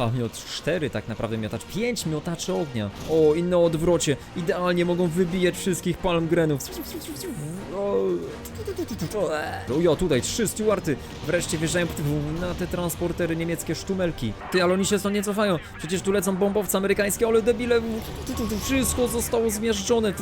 A, miał 4 tak naprawdę miotacz, 5 miotaczy ognia. O, i na odwrocie, idealnie mogą wybijać wszystkich palmgrenów. O, o ja, tutaj trzy stewarty wreszcie wjeżdżają na te transportery niemieckie sztumelki. Ty, ale oni się stąd nie cofają. Przecież tu lecą bombowce amerykańskie, ale debile. Wszystko zostało zmiażdżone.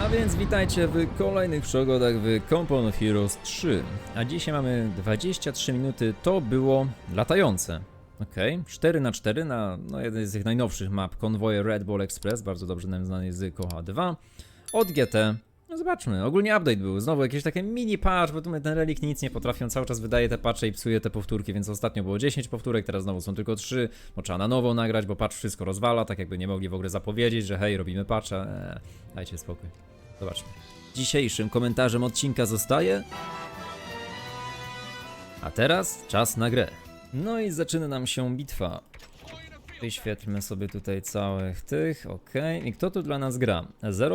A więc witajcie w kolejnych przygodach w Compound of Heroes 3. A dzisiaj mamy 23 minuty, to było latające. Okej, 4 na 4 na no, jednej z tych najnowszych map, konwoje Red Bull Express, bardzo dobrze nam znany z Kocha 2. Od GT, no zobaczmy, ogólnie update był, znowu jakieś takie mini patch, bo tu ten relikt nic nie potrafią, cały czas wydaje te patche i psuje te powtórki, więc ostatnio było 10 powtórek, teraz znowu są tylko 3, bo trzeba na nowo nagrać, bo patch wszystko rozwala, tak jakby nie mogli w ogóle zapowiedzieć, że hej, robimy patcha, eee, dajcie spokój. Zobaczmy. Dzisiejszym komentarzem odcinka zostaje. A teraz czas na grę. No i zaczyna nam się bitwa. Wyświetlmy sobie tutaj całych tych, ok. I kto tu dla nas gra?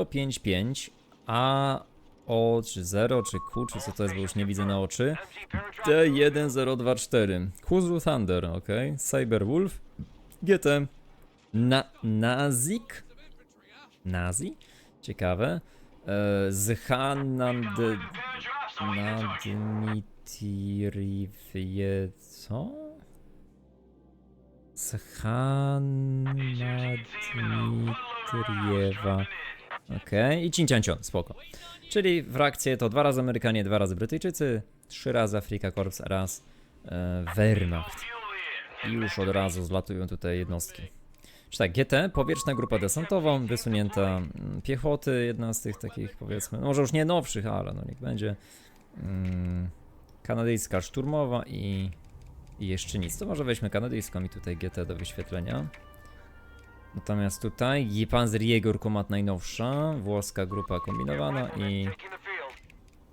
055 A O czy 0 czy Q czy co to jest, bo już nie widzę na oczy. T1024 Kuzru Thunder, ok. Cyberwolf GT na Nazik Nazi? Ciekawe. E, z Hanand... Nadmitrije... co? Z Hanadmitriewa. Okej, i Cinciancion, spoko. Czyli w reakcję to dwa razy Amerykanie, dwa razy Brytyjczycy, trzy razy Afrika Korps, raz e, Wehrmacht. I już od razu zlatują tutaj jednostki. Czy tak, GT, powietrzna grupa desantowa, wysunięta mm, piechoty, jedna z tych takich powiedzmy, no może już nie nowszych, ale no niech będzie. Mm, kanadyjska szturmowa i, i jeszcze nic. To może weźmy kanadyjską i tutaj GT do wyświetlenia. Natomiast tutaj Panzer Jäger Komat najnowsza, włoska grupa kombinowana i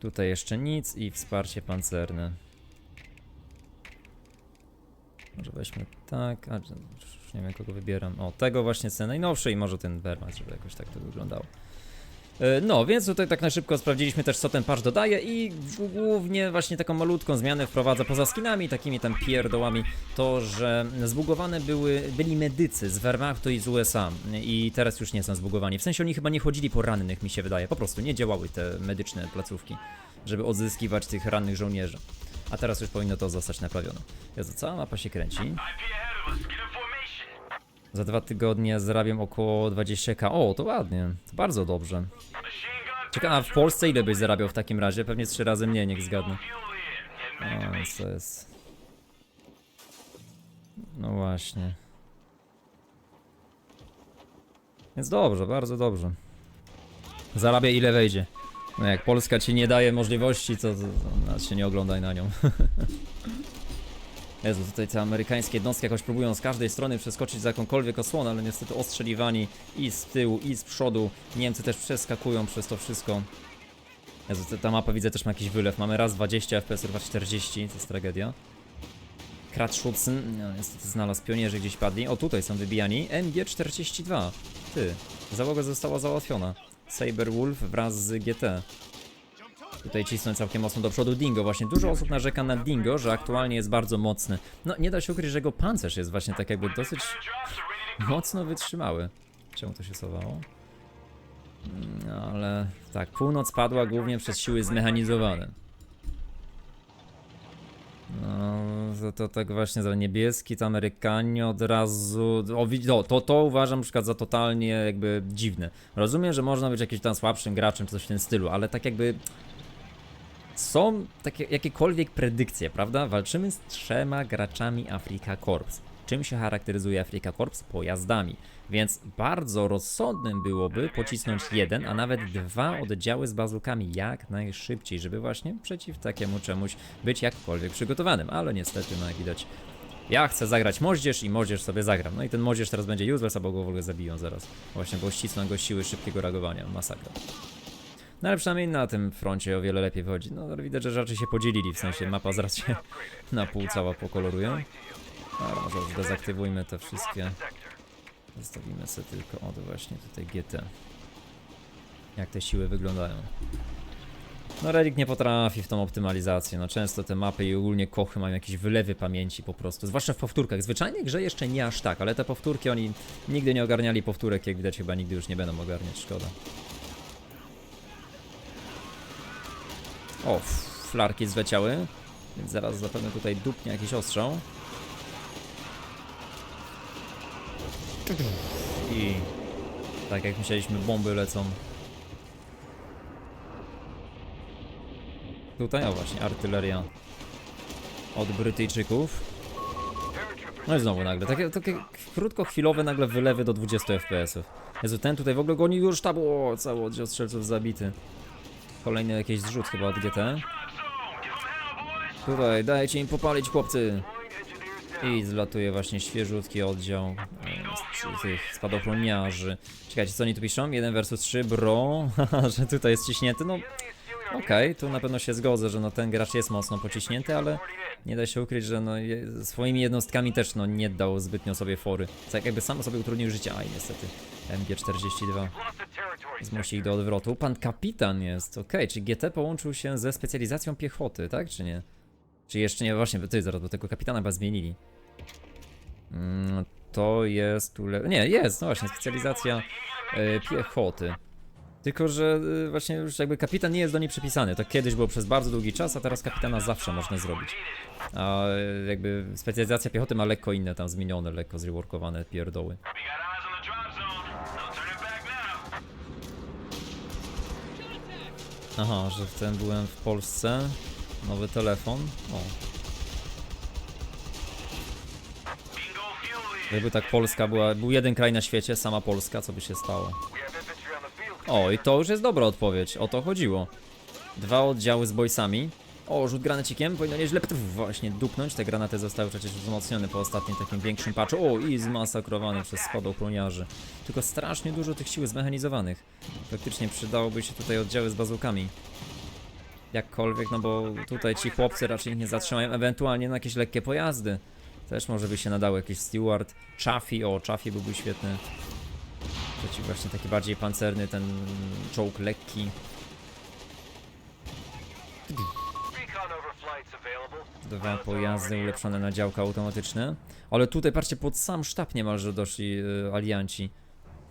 tutaj jeszcze nic i wsparcie pancerne. Może weźmy tak, a już nie wiem kogo wybieram. O, tego właśnie ceny najnowszej i może ten Wehrmacht, żeby jakoś tak to wyglądało. E, No, więc tutaj tak na szybko sprawdziliśmy też co ten patch dodaje i głównie właśnie taką malutką zmianę wprowadza poza skinami, takimi tam pierdołami, to, że zbugowane były, byli medycy z Wehrmachtu i z USA i teraz już nie są zbugowani. W sensie oni chyba nie chodzili po rannych, mi się wydaje, po prostu nie działały te medyczne placówki, żeby odzyskiwać tych rannych żołnierzy. A teraz już powinno to zostać naprawione. Jezu, cała mapa się kręci. Za dwa tygodnie zarabiam około 20k. O, to ładnie. To bardzo dobrze. Ciekawe, a w Polsce ile byś zarabiał w takim razie? Pewnie trzy razy mniej, niech zgadnę. O, to jest... No właśnie. Więc dobrze, bardzo dobrze. Zarabia ile wejdzie. No jak Polska ci nie daje możliwości, to, to, to nas się nie oglądaj na nią. Jezu, tutaj te amerykańskie jednostki jakoś próbują z każdej strony przeskoczyć za jakąkolwiek osłonę, ale niestety ostrzeliwani i z tyłu, i z przodu. Niemcy też przeskakują przez to wszystko. Jezu, ta- mapa widzę też ma jakiś wylew. Mamy raz 20 FPS, raz 40, to jest tragedia. Kratschützen, no niestety znalazł pionierzy gdzieś padli. O, tutaj są wybijani. MG42. Ty, załoga została załatwiona. Saberwolf wraz z GT. Tutaj cisnął całkiem mocno do przodu Dingo. Właśnie dużo osób narzeka na Dingo, że aktualnie jest bardzo mocny. No nie da się ukryć, że jego pancerz jest właśnie tak jakby dosyć mocno wytrzymały. Czemu to się sowało? No ale tak, północ padła głównie przez siły zmechanizowane. No, to, to tak właśnie za niebieski, to Amerykanie od razu. O, widz- o, to, to uważam na przykład za totalnie jakby dziwne. Rozumiem, że można być jakimś tam słabszym graczem czy coś w tym stylu, ale tak jakby są takie jakiekolwiek predykcje, prawda? Walczymy z trzema graczami Afrika Corps. Czym się charakteryzuje Afrika Corps? Pojazdami. Więc bardzo rozsądnym byłoby pocisnąć jeden, a nawet dwa oddziały z bazukami jak najszybciej, żeby właśnie przeciw takiemu czemuś być jakkolwiek przygotowanym. Ale niestety, no jak widać, ja chcę zagrać moździerz i moździerz sobie zagram. No i ten moździerz teraz będzie useless, albo go w ogóle zabiją zaraz. Właśnie, bo ścisną go siły szybkiego reagowania. Masakra. No ale przynajmniej na tym froncie o wiele lepiej wychodzi. No widać, że raczej się podzielili, w sensie mapa zaraz się na pół cała pokoloruje. Ale może już dezaktywujmy te wszystkie. Zostawimy sobie tylko od właśnie tutaj GT. Jak te siły wyglądają. No Relik nie potrafi w tą optymalizację, no często te mapy i ogólnie kochy mają jakieś wylewy pamięci po prostu, zwłaszcza w powtórkach. Zwyczajnie grze jeszcze nie aż tak, ale te powtórki oni nigdy nie ogarniali powtórek, jak widać chyba nigdy już nie będą ogarniać, szkoda. O, flarki zleciały, więc zaraz zapewne tutaj dupnie jakiś ostrzał. I tak jak myśleliśmy, bomby lecą. Tutaj, o właśnie, artyleria od Brytyjczyków. No i znowu nagle, takie, takie krótkochwilowe nagle wylewy do 20 FPS-ów. Jezu, ten tutaj w ogóle goni już sztabu, o, cały oddział strzelców zabity. Kolejny jakiś zrzut chyba od GT. Tutaj, dajcie im popalić chłopcy. I zlatuje właśnie świeżutki oddział e, z, tych spadochroniarzy. Czekajcie, co oni tu piszą? 1 versus 3, bro, że tutaj jest ciśnięty, no okej, tu na pewno się zgodzę, że no ten gracz jest mocno pociśnięty, ale nie da się ukryć, że no je- swoimi jednostkami też no nie dał zbytnio sobie fory. Jak jakby sam sobie utrudnił życie, aj niestety, MG42 zmusi ich do odwrotu. Pan kapitan jest, okej, czy GT połączył się ze specjalizacją piechoty, tak czy nie? Czy jeszcze nie? Właśnie, ty zaraz, bo tego kapitana chyba zmienili. Mm, to jest tu. Le... Nie, jest, no właśnie, specjalizacja e, piechoty. Tylko, że e, właśnie już jakby kapitan nie jest do niej przypisany. To kiedyś było przez bardzo długi czas, a teraz kapitana zawsze można zrobić. A e, jakby specjalizacja piechoty ma lekko inne tam zmienione, lekko zreworkowane pierdoły. Aha, że w byłem w Polsce. Nowy telefon. O. Gdyby tak Polska była, był jeden kraj na świecie, sama Polska, co by się stało? O, i to już jest dobra odpowiedź, o to chodziło. Dwa oddziały z boysami. O, rzut granecikiem, powinno nieźle pf, właśnie dupnąć. Te granaty zostały przecież wzmocnione po ostatnim takim większym patchu. O, i zmasakrowane przez spadochroniarzy. Tylko strasznie dużo tych sił zmechanizowanych. Faktycznie przydałoby się tutaj oddziały z bazukami. Jakkolwiek, no bo tutaj ci chłopcy raczej ich nie zatrzymają, ewentualnie na jakieś lekkie pojazdy. Też może by się nadało jakiś Steward, Chaffee, o Chaffee byłby świetny. Przeciw właśnie taki bardziej pancerny, ten czołg lekki. Dwa pojazdy ulepszone na działka automatyczne. Ale tutaj patrzcie, pod sam sztab niemalże doszli y, alianci.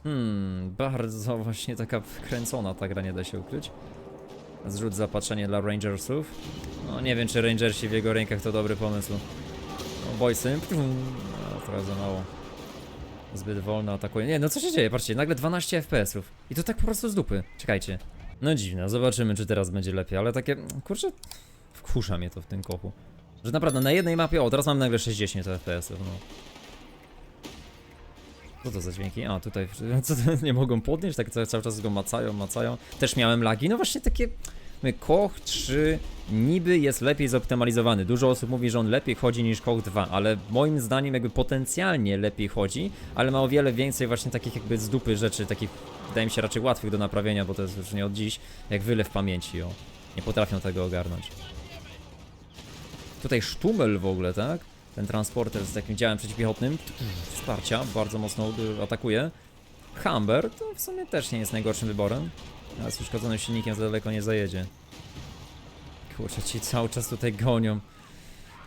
Hmm, bardzo właśnie taka wkręcona ta gra, nie da się ukryć. Zrzut zapatrzenie dla Rangersów. No nie wiem, czy Rangersi w jego rękach to dobry pomysł. No, boysy. No, trochę za mało. Zbyt wolno atakuje. Nie, no co się dzieje? Patrzcie, nagle 12 FPS-ów. I to tak po prostu z dupy. Czekajcie. No dziwne, zobaczymy, czy teraz będzie lepiej, ale takie, kurczę, wkurza mnie to w tym kochu. Że naprawdę na jednej mapie, o teraz mam nagle 60 FPS-ów, no. Co to za dźwięki? A, tutaj, co to, nie mogą podnieść, tak cały, czas go macają, macają. Też miałem lagi, no właśnie takie, Koch 3 niby jest lepiej zoptymalizowany. Dużo osób mówi, że on lepiej chodzi niż Koch 2, ale moim zdaniem jakby potencjalnie lepiej chodzi, ale ma o wiele więcej właśnie takich jakby z dupy rzeczy, takich wydaje mi się raczej łatwych do naprawienia, bo to jest już nie od dziś, jak wylew pamięci, o. Nie potrafią tego ogarnąć. Tutaj sztumel w ogóle, tak? Ten transporter z takim działem przeciwpiechotnym. Wsparcia, bardzo mocno atakuje. Humber to w sumie też nie jest najgorszym wyborem. Ale z uszkodzonym silnikiem za daleko nie zajedzie. Kurczę, ci cały czas tutaj gonią.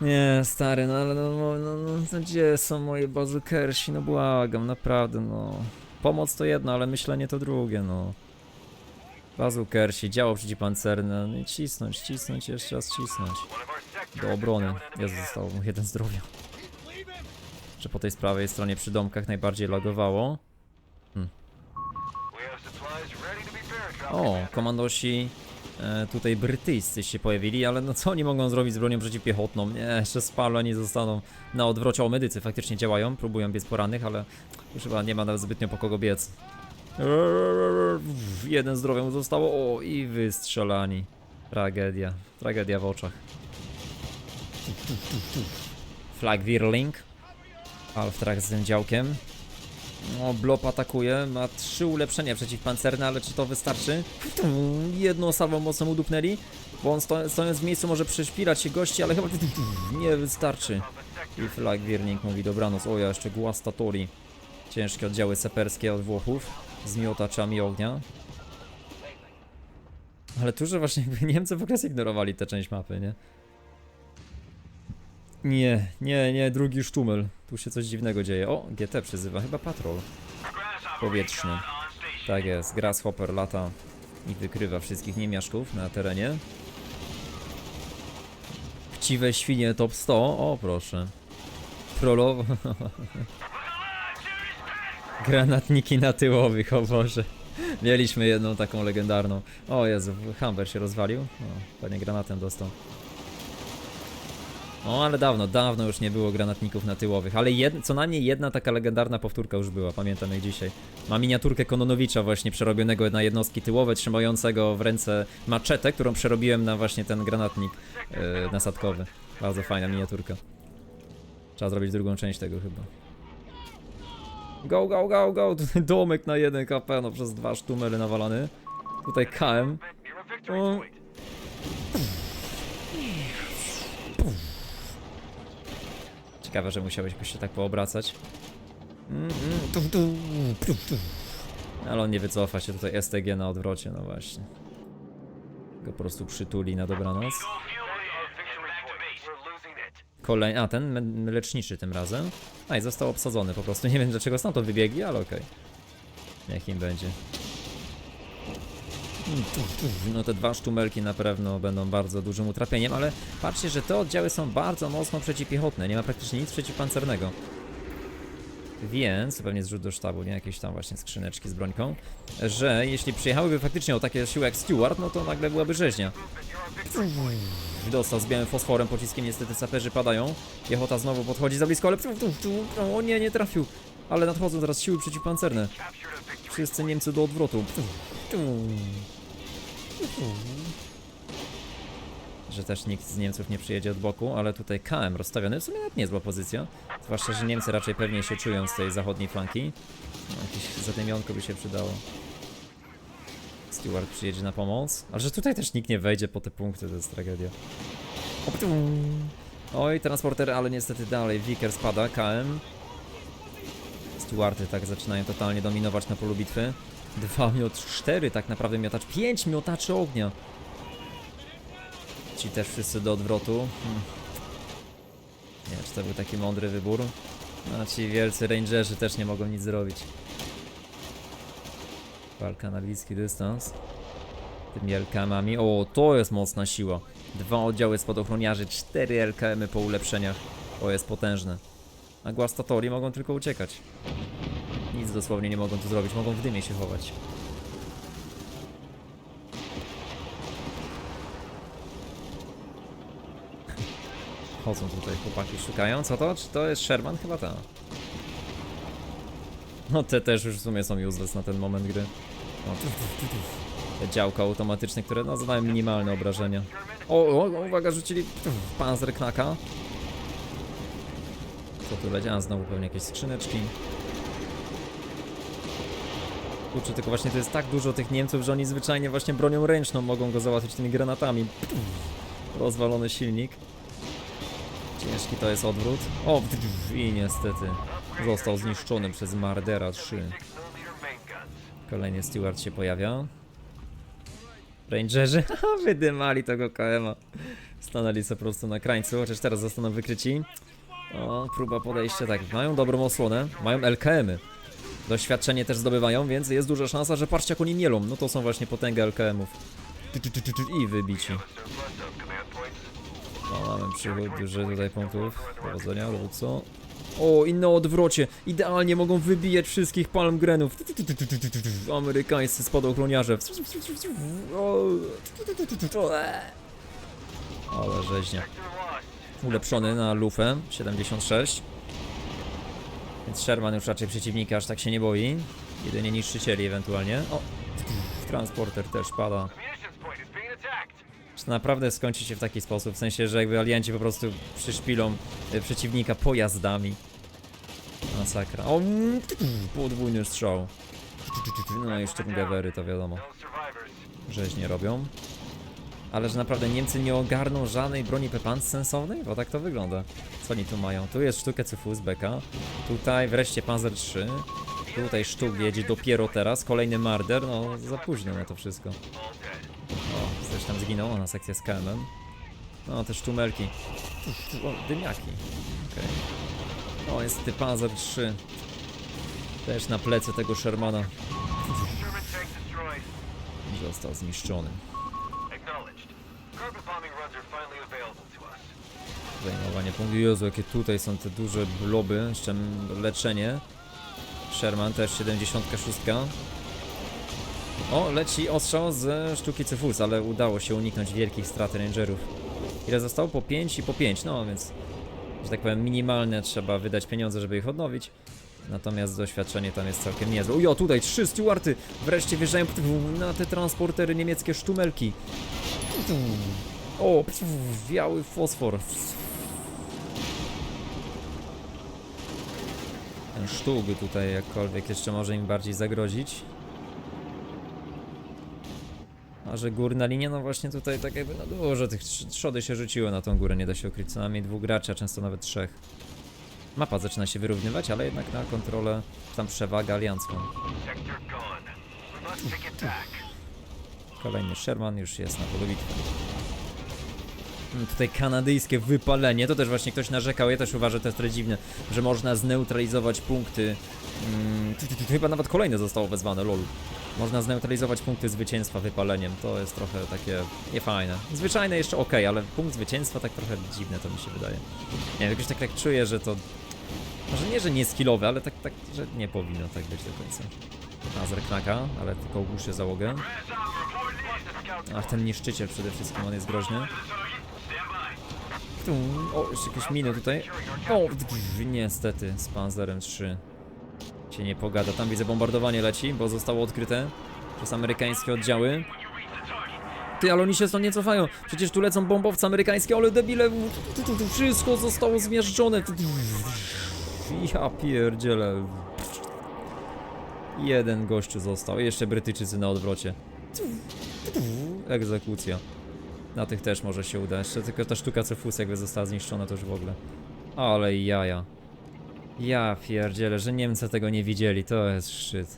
Nie, stary, no ale no, no, no, no, no gdzie są moje bazukersi? No błagam, naprawdę, no. Pomoc to jedno, ale myślenie to drugie, no. Bazukersi, działo przeciwpancerne, no i cisnąć, cisnąć, jeszcze raz cisnąć. Do obrony. Jezu, zostało mu jeden zdrowia. Że po tej prawej stronie przy domkach najbardziej lagowało. Paratrooped. O, komandosi e, tutaj brytyjscy się pojawili, ale no co oni mogą zrobić z bronią przeciwpiechotną? Nie, jeszcze spaleni zostaną na odwrocie. O, medycy faktycznie działają, próbują biec porannych, ale już chyba nie ma nawet zbytnio po kogo biec. Jeden zdrowia mu zostało, o i wystrzelani. Tragedia, tragedia w oczach. Flag Wirling. Alftrach z tym działkiem. No, Blop atakuje, ma trzy ulepszenia przeciwpancerne, ale czy to wystarczy? Jedną osobą mocno mu dupnęli, bo on sto, stojąc w miejscu może prześpilać się gości, ale chyba nie wystarczy. I Flag Wirling mówi dobranoc, o ja jeszcze Guastatori. Ciężkie oddziały saperskie od Włochów z miotaczami ognia. Ale tu, że właśnie jakby Niemcy w ogóle zignorowali tę część mapy, nie? Nie, nie, nie, drugi sztumel. Tu się coś dziwnego dzieje. O, GT przyzywa, chyba patrol. Powietrzny. Tak jest, Grasshopper lata i wykrywa wszystkich niemiaszków na terenie. Chciwe świnie top 100, o proszę. Prolowo. Granatniki na tyłowych, o Boże. Mieliśmy jedną taką legendarną. O Jezu, Humber się rozwalił. O, pewnie granatem dostał. O, ale dawno, dawno już nie było granatników na tyłowych, ale jed, co najmniej jedna taka legendarna powtórka już była, pamiętam jak dzisiaj. Ma miniaturkę Kononowicza właśnie przerobionego na jednostki tyłowe, trzymającego w ręce maczetę, którą przerobiłem na właśnie ten granatnik yy, nasadkowy. Bardzo fajna miniaturka. Trzeba zrobić drugą część tego chyba. Go, go, go, go! Tutaj domek na 1 KP, no przez dwa sztumery nawalany. Tutaj KM. Oh. point. Ciekawe, że musiałeś się tak poobracać. Mm, mm. Ale on nie wycofa się tutaj STG na odwrocie, no właśnie. Go po prostu przytuli na dobranoc. It. Kolej... A, ten leczniczy tym razem. A i został obsadzony po prostu. Nie wiem dlaczego stamtąd wybiegli, ale okej. Niech im będzie. Mm, tu. No te dwa sztumelki na pewno będą bardzo dużym utrapieniem, ale patrzcie, że te oddziały są bardzo mocno przeciwpiechotne. Nie ma praktycznie nic przeciwpancernego. Więc, pewnie zrzut do sztabu, nie? Jakieś tam właśnie skrzyneczki z brońką, że jeśli przyjechałyby faktycznie o takie siły jak Stewart, no to nagle byłaby rzeźnia. Dostał z białym fosforem, pociskiem niestety saperzy padają. Piechota znowu podchodzi za blisko, ale tu, o nie, nie trafił. Ale nadchodzą teraz siły przeciwpancerne. Wszyscy Niemcy do odwrotu. Że też nikt z Niemców nie przyjedzie od boku, ale tutaj KM rozstawiony w sumie nawet niezła pozycja. Zwłaszcza, że Niemcy raczej pewniej się czują z tej zachodniej flanki. No, jakieś zadymionko by się przydało. Stewart przyjedzie na pomoc. Ale że tutaj też nikt nie wejdzie po te punkty, to jest tragedia. Oj, transporter, ale niestety dalej. Vicker spada, KM. Stewarty tak zaczynają totalnie dominować na polu bitwy. Dwa miot, cztery tak naprawdę miotacz, pięć miotaczy ognia. Ci też wszyscy do odwrotu. Hmm. Nie wiem, czy to był taki mądry wybór. No, ci wielcy rangerzy też nie mogą nic zrobić. Walka na bliski dystans. Tymi LKM-ami. O, to jest mocna siła. Dwa oddziały spadochroniarzy, cztery LKM-y po ulepszeniach. To jest potężne. A Guastatori mogą tylko uciekać. Nic dosłownie nie mogą tu zrobić, mogą w dymie się chować. Chodzą tutaj chłopaki, szukają. Co to? Czy to jest Sherman? Chyba ta. No te też już w sumie są useless na ten moment gry. O. Te działka automatyczne, które no, zadają minimalne obrażenia. O, o, uwaga, rzucili panzer knaka. Co tu będzie? Znowu pewnie jakieś skrzyneczki. Kurczę, tylko właśnie to jest tak dużo tych Niemców, że oni zwyczajnie właśnie bronią ręczną mogą go załatwić tymi granatami. Rozwalony silnik. Ciężki to jest odwrót. O, i niestety został zniszczony przez Mardera 3. 6 mm main guns. Kolejny steward się pojawia. Rangerzy, wydymali tego KM-a. Stanęli sobie po prostu na krańcu, chociaż teraz zostaną wykryci. O, próba podejścia, tak, mają dobrą osłonę, mają LKM-y. Doświadczenie też zdobywają, więc jest duża szansa, że patrzcie jak oni mielą. No to są właśnie potęga LKM-ów. I wybici. No, mamy przychód duży tutaj punktów. Powodzenia, co? O, inne odwrocie. Idealnie mogą wybijać wszystkich palmgrenów. Amerykańscy spadochroniarze. Ale rzeźnia. Ulepszony na lufę 76. Więc Sherman już raczej przeciwnika aż tak się nie boi. Jedynie niszczycieli ewentualnie. O, transporter też pada. Czy to naprawdę skończy się w taki sposób? W sensie, że jakby alianci po prostu przyszpilą y, przeciwnika pojazdami. Masakra. O, mm, podwójny strzał. No i Sturmgewery to wiadomo, No survivors. rzeźnie robią. Ale że naprawdę Niemcy nie ogarną żadnej broni Pepans sensownej? Bo tak to wygląda. Co oni tu mają? Tu jest sztukę Cyfus Beka. Tutaj wreszcie Panzer 3. Tutaj sztuk jedzie dopiero teraz. Kolejny Marder. No za późno na to wszystko. Dead. zginął, ona sekcja z KM-em. No, te sztumelki. O, dymiaki. Okej. O, jest Panzer 3. Też na plecy tego Shermana. Został zniszczony. Zajmowanie punktu. Jezu, jakie tutaj są te duże bloby. Jeszcze leczenie. Sherman też 76. O, leci ostrzał ze sztuki Cyfus, ale udało się uniknąć wielkich strat rangerów. Ile zostało? Po 5 i po 5, no więc, że tak powiem, minimalne trzeba wydać pieniądze, żeby ich odnowić. Natomiast doświadczenie tam jest całkiem niezłe. Ujo, tutaj trzy stewarty wreszcie wjeżdżają na te transportery niemieckie sztumelki. O, biały fosfor. Ten sztug tutaj jakkolwiek jeszcze może im bardziej zagrozić. A że górna linia, no właśnie tutaj tak jakby no dużo tych trz- trzody się rzuciło na tą górę, nie da się ukryć. Co najmniej dwóch graczy, a często nawet trzech. Mapa zaczyna się wyrównywać, ale jednak na kontrolę tam przewagę aliancką. Kolejny Sherman już jest na polu bitwy. Tutaj kanadyjskie wypalenie, to też właśnie ktoś narzekał, ja też uważam, że to jest trochę dziwne, że można zneutralizować punkty. Mm, tu, chyba nawet kolejne zostało wezwane, lol. Można zneutralizować punkty zwycięstwa wypaleniem, to jest trochę takie niefajne. Zwyczajne jeszcze ok, ale punkt zwycięstwa tak trochę dziwne to mi się wydaje. Nie wiem, jakoś tak, tak czuję, że to... Może nie, że nie skillowe, ale tak, tak, że nie powinno tak być do końca. Panzer knaka, ale tylko ogłuszę załogę. Ach, ten niszczyciel przede wszystkim, on jest groźny. O, jeszcze jakieś miny tutaj. O, niestety, z Panzerem 3 się nie pogada. Tam widzę bombardowanie leci, bo zostało odkryte przez amerykańskie oddziały. Ty, ale oni się stąd nie cofają. Przecież tu lecą bombowce amerykańskie, ale debile, tu, wszystko zostało tu. Ja pierdzielę. Jeden gościu został, jeszcze Brytyjczycy na odwrocie. Egzekucja. Na tych też może się uda. Jeszcze tylko ta sztuka Cefus jakby została zniszczona to już w ogóle. Ale jaja. Ja pierdzielę, że Niemcy tego nie widzieli, to jest szczyt.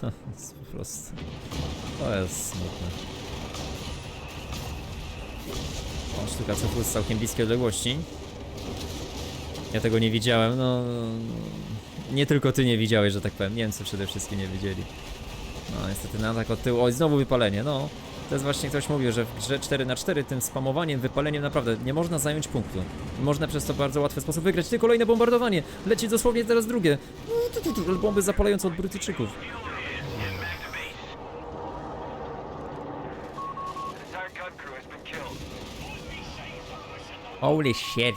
To jest po prostu... To jest smutne. O, sztuka Cefus całkiem bliskiej odległości. Ja tego nie widziałem, no... Nie tylko ty nie widziałeś, że tak powiem. Niemcy przede wszystkim nie widzieli. No niestety na atak od tyłu. Oj, znowu wypalenie, no. To jest właśnie ktoś mówił, że w grze 4 na 4 tym spamowaniem, wypaleniem naprawdę nie można zająć punktu. Można przez to bardzo łatwy sposób wygrać. Ty kolejne bombardowanie! Leci dosłownie teraz drugie. No, bomby zapalające od Brytyjczyków. Holy shit.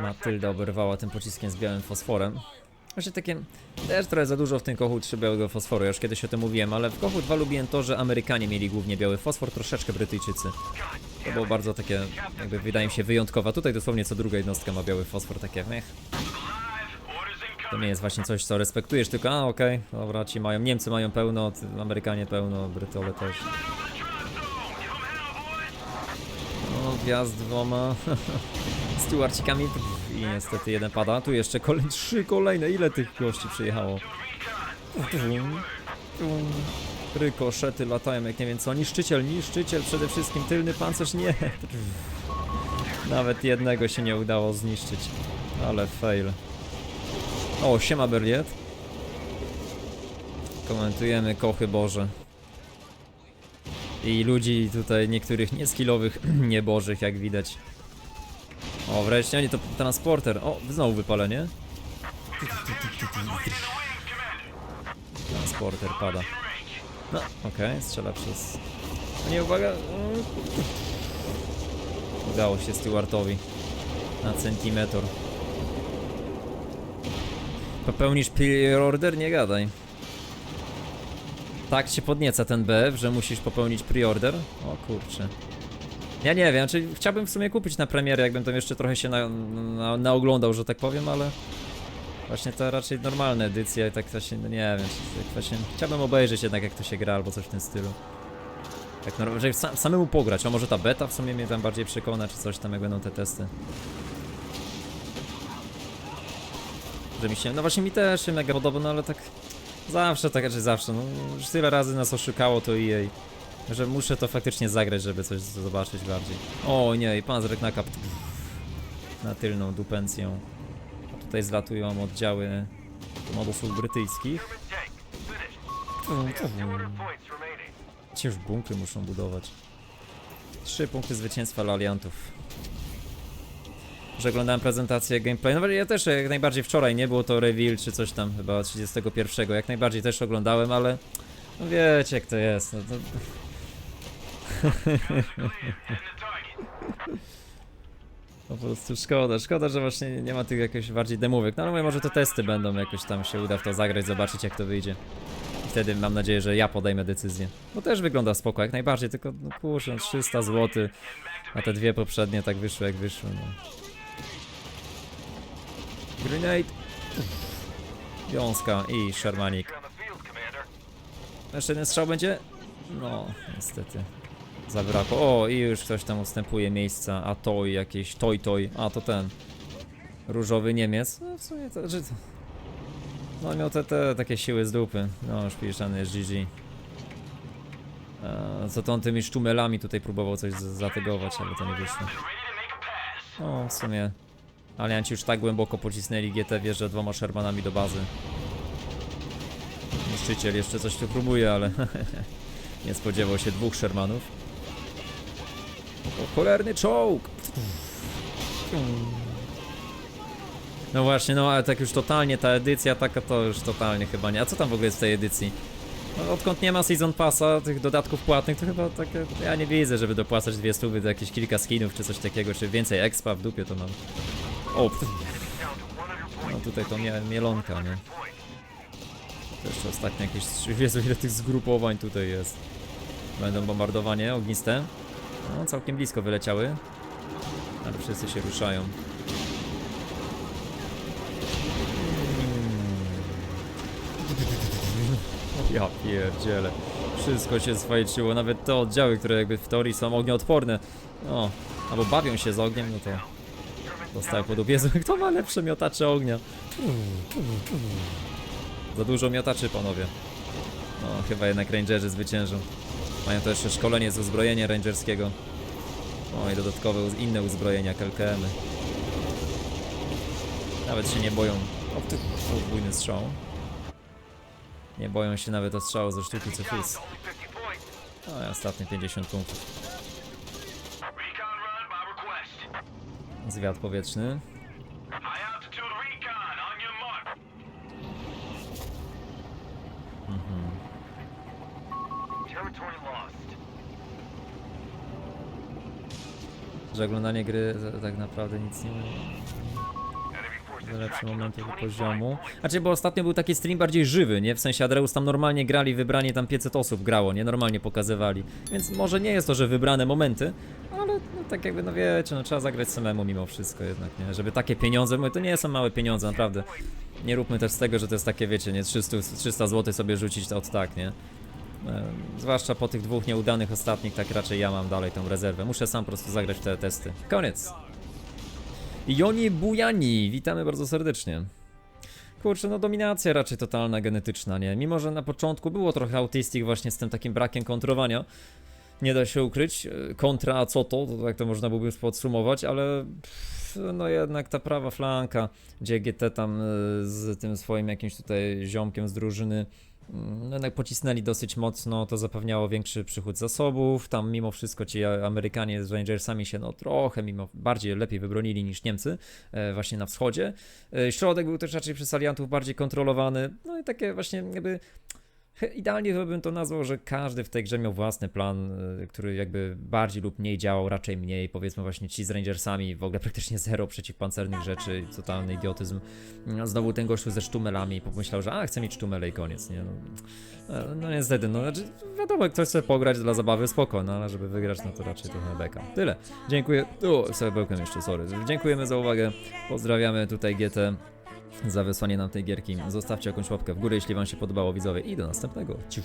Matylda oberwała tym pociskiem z białym fosforem. Właśnie takie, też trochę za dużo w tym kochu 3 białego fosforu, ja już kiedyś o tym mówiłem, ale w kochu 2 lubiłem to, że Amerykanie mieli głównie biały fosfor, troszeczkę Brytyjczycy. To było bardzo takie, jakby wydaje mi się wyjątkowe. Tutaj dosłownie co druga jednostka ma biały fosfor, takie mech. To nie jest właśnie coś, co respektujesz, tylko a okej, dobra, ci mają, Niemcy mają pełno, Amerykanie pełno, Brytole też. Gwiazd dwoma. Stewarcikami i niestety jeden pada. Tu jeszcze kolej, trzy kolejne. Ile tych gości przyjechało? Rykoszety latają jak nie wiem co. Niszczyciel, niszczyciel przede wszystkim. Tylny pancerz nie. Nawet jednego się nie udało zniszczyć. Ale fail. O, siema Berliet. Komentujemy kochy Boże. I ludzi tutaj niektórych nieskillowych, niebożych jak widać. O, wreszcie, nie, to transporter. O, znowu wypalenie. Transporter pada. No, okej, strzela przez... Nie, uwaga. Udało się Stewartowi. Na centymetr. Popełnisz pre-order? Nie gadaj. Tak cię podnieca ten BF, że musisz popełnić pre-order? O kurczę. Ja nie wiem, czy chciałbym w sumie kupić na premierę, jakbym tam jeszcze trochę się na, na, naoglądał, że tak powiem, ale właśnie to raczej normalne edycje, tak właśnie, no nie wiem, tak właśnie chciałbym obejrzeć jednak jak to się gra albo coś w tym stylu. Tak normalnie, sam, samemu pograć, a może ta beta w sumie mnie tam bardziej przekona, czy coś tam jak będą te testy. Że mi się, no właśnie mi też się mega podoba, no ale tak zawsze tak, czy zawsze, no już tyle razy nas oszukało to EA. Że muszę to faktycznie zagrać, żeby coś zobaczyć bardziej. O nie, i pan z Reknaka na tylną dupencją. A tutaj zlatują oddziały modusów brytyjskich. German tank. Finished. We have 200 points remaining. Ci już bunkry muszą budować. Trzy punkty zwycięstwa dla aliantów. Że oglądałem prezentację gameplay. No ja też jak najbardziej wczoraj nie było to reveal czy coś tam, chyba 31. Jak najbardziej też oglądałem, ale no wiecie jak to jest. No to... Po prostu szkoda, szkoda, że właśnie nie ma tych jakichś bardziej demówek. No ale mówię, może to testy będą, jakoś tam się uda w to zagrać, zobaczyć jak to wyjdzie. I Wtedy mam nadzieję, że ja podejmę decyzję. Bo też wygląda spoko, jak najbardziej, tylko no kurczę, no 300 zł, a te dwie poprzednie tak wyszły jak wyszły, no. Grenade! Wiązka i Shermanik. Jeszcze jeden strzał będzie? No, niestety. Zabrakło. O, i już ktoś tam ustępuje miejsca. A toj jakieś, toj toj. A to ten. Różowy Niemiec. No w sumie to, że to... No miał te, te takie siły z dupy. No, szpiszany jest GG. Co to on tymi sztumelami tutaj próbował coś zategować, ale to nie wyszło. O, w sumie. Alianci już tak głęboko pocisnęli GT wieżę dwoma Shermanami do bazy. Niszczyciel jeszcze coś tu próbuje, ale nie spodziewał się dwóch Shermanów. O, cholerny czołg! No właśnie, no ale tak już totalnie ta edycja taka to już totalnie chyba nie. A co tam w ogóle jest w tej edycji? No, odkąd nie ma Season Passa, tych dodatków płatnych, to chyba takie... Ja nie widzę, żeby dopłacać dwie stówy do jakieś kilka skinów czy coś takiego, czy więcej expa w dupie to mam. O, pff, Down to 100 no tutaj to mie mielonka, nie? To jeszcze ostatnio jakieś... Jezu, ile tych zgrupowań tutaj jest. Będą bombardowanie ogniste. No, całkiem blisko wyleciały. Ale wszyscy się ruszają. Ja pierdzielę. Wszystko się swajczyło, nawet te oddziały, które jakby w teorii są ognioodporne. No, albo bawią się z ogniem, no to dostały po dupie. Kto ma lepsze miotacze ognia? Za dużo miotaczy, panowie. No, chyba jednak rangerzy zwyciężą. Mają to jeszcze szkolenie z uzbrojenia rangerskiego. O, i dodatkowe inne uzbrojenia, KLKM-y. Nawet się nie boją. O, ty podwójny strzał. Nie boją się nawet ostrzału ze sztuki co Down fus. to only 50 points. No i ostatnie 50 punktów. Zwiat powietrzny. Lost. Że oglądanie gry tak naprawdę nic nie Enemy forces lepszy tracking on moment tego 25 poziomu. Znaczy, bo ostatnio był taki stream bardziej żywy, nie? W sensie Adreus tam normalnie grali, wybranie tam 500 osób grało, nie? Normalnie pokazywali. Więc może nie jest to, że wybrane momenty, ale tak jakby, no wiecie, no trzeba zagrać samemu mimo wszystko jednak, nie? Żeby takie pieniądze, mówię, to nie są małe pieniądze, naprawdę. Nie róbmy też z tego, że to jest takie, wiecie, nie? 300, 300 zł sobie rzucić od tak, nie? E, Zwłaszcza po tych dwóch nieudanych ostatnich, tak raczej ja mam dalej tą rezerwę. Muszę sam po prostu zagrać te testy. Koniec. Joni Bujani, witamy bardzo serdecznie. Kurczę, no dominacja raczej totalna, genetyczna, nie? Mimo, że na początku było trochę autistik właśnie z tym takim brakiem kontrowania. Nie da się ukryć. E, Kontra co to, to tak to można byłoby podsumować, ale pff, no jednak ta prawa flanka, gdzie GT tam e, z tym swoim jakimś tutaj ziomkiem z drużyny mm, no jednak pocisnęli dosyć mocno, to zapewniało większy przychód zasobów, tam mimo wszystko ci Amerykanie z Rangersami się no trochę mimo bardziej lepiej wybronili niż Niemcy e, właśnie na wschodzie. Środek był też raczej przez aliantów bardziej kontrolowany, no i takie właśnie jakby idealnie bym to nazwał, że każdy w tej grze miał własny plan, e, który jakby bardziej lub mniej działał, raczej mniej, powiedzmy właśnie ci z Rangersami w ogóle praktycznie zero przeciwpancernych rzeczy, totalny idiotyzm. No, Znowu ten gościu ze sztumelami pomyślał, że a, chcę mieć sztumele i koniec, nie? No, e, no niestety, no znaczy, wiadomo, ktoś chce pograć dla zabawy, spoko, no ale żeby wygrać, no to raczej trochę beka. Tyle. Dziękuję. O, sobie bełkiem jeszcze, sorry. Dziękujemy za uwagę. Pozdrawiamy tutaj GT za wysłanie nam tej gierki. Zostawcie jakąś łapkę w górę, jeśli wam się podobało, widzowie. I do następnego. Ciu.